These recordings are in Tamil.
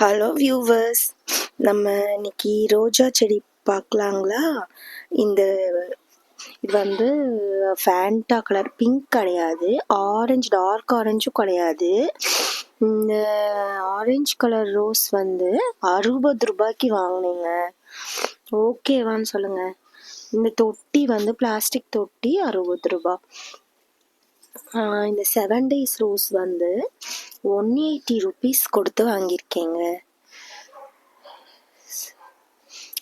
ஹலோ வியூவர்ஸ் நம்ம இன்னைக்கு ரோஜா செடி பார்க்கலாங்களா? இந்த இது வந்து ஃபேண்டா கலர் பிங்க் கிடையாது. ஆரஞ்சு டார்க் ஆரஞ்சும் கிடையாது. இந்த ஆரஞ்சு கலர் ரோஸ் வந்து அறுபது ரூபாய்க்கு வாங்கினீங்க. ஓகேவான்னு சொல்லுங்கள் இந்த தொட்டி வந்து பிளாஸ்டிக் தொட்டி அறுபது ரூபாய் இந்த செவன் டேஸ் ரோஸ் வந்து ஒன் எயிட்டி ருபீஸ் கொடுத்து வாங்கியிருக்கேங்க.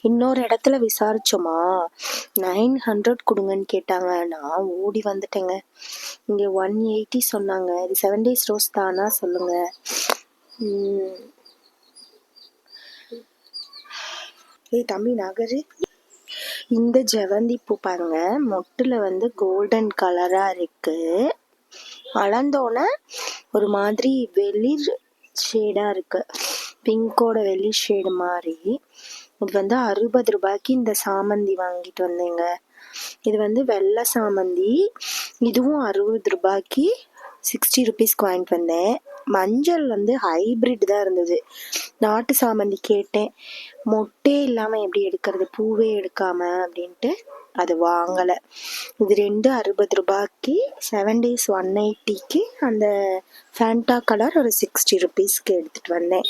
இன்னொரு இடத்துல விசாரிச்சோமா? நைன் ஹண்ட்ரட் கொடுங்கன்னு கேட்டாங்க. நான் ஓடி வந்துட்டேங்க. இங்கே ஒன் எயிட்டி சொன்னாங்க. இது செவன் டேஸ் ரோஸ் தானா சொல்லுங்க. ஏய் தம்பி நகரு. இந்த ஜெவந்தி பூ பாருங்க. மொட்டில் வந்து கோல்டன் கலராக இருக்குது வளர்ந்தோன்னே ஒரு மாதிரி வெளிர் ஷேடா இருக்கு. பிங்கோட வெளிர் ஷேடு மாதிரி இது வந்து அறுபது ரூபாய்க்கு இந்த சாமந்தி வாங்கிட்டு வந்தேங்க. இது வந்து வெள்ளை சாமந்தி இதுவும் அறுபது ரூபாய்க்கு சிக்ஸ்டி ருபீஸ்க்கு வாங்கிட்டு வந்தேன். மஞ்சள் வந்து ஹைபிரிட் தான் இருந்தது. நாட்டு சாமந்தி கேட்டேன். மொட்டே இல்லாமல் எப்படி எடுக்கிறது? பூவே எடுக்காம அப்படின்ட்டு அது வாங்கலை. இது ரெண்டு அறுபது ரூபாய்க்கு செவன் டேஸ் ஒன் எயிட்டிக்கு அந்த ஃபேண்டா கலர் ஒரு சிக்ஸ்டி ருபீஸ்க்கு எடுத்துகிட்டு வந்தேன்.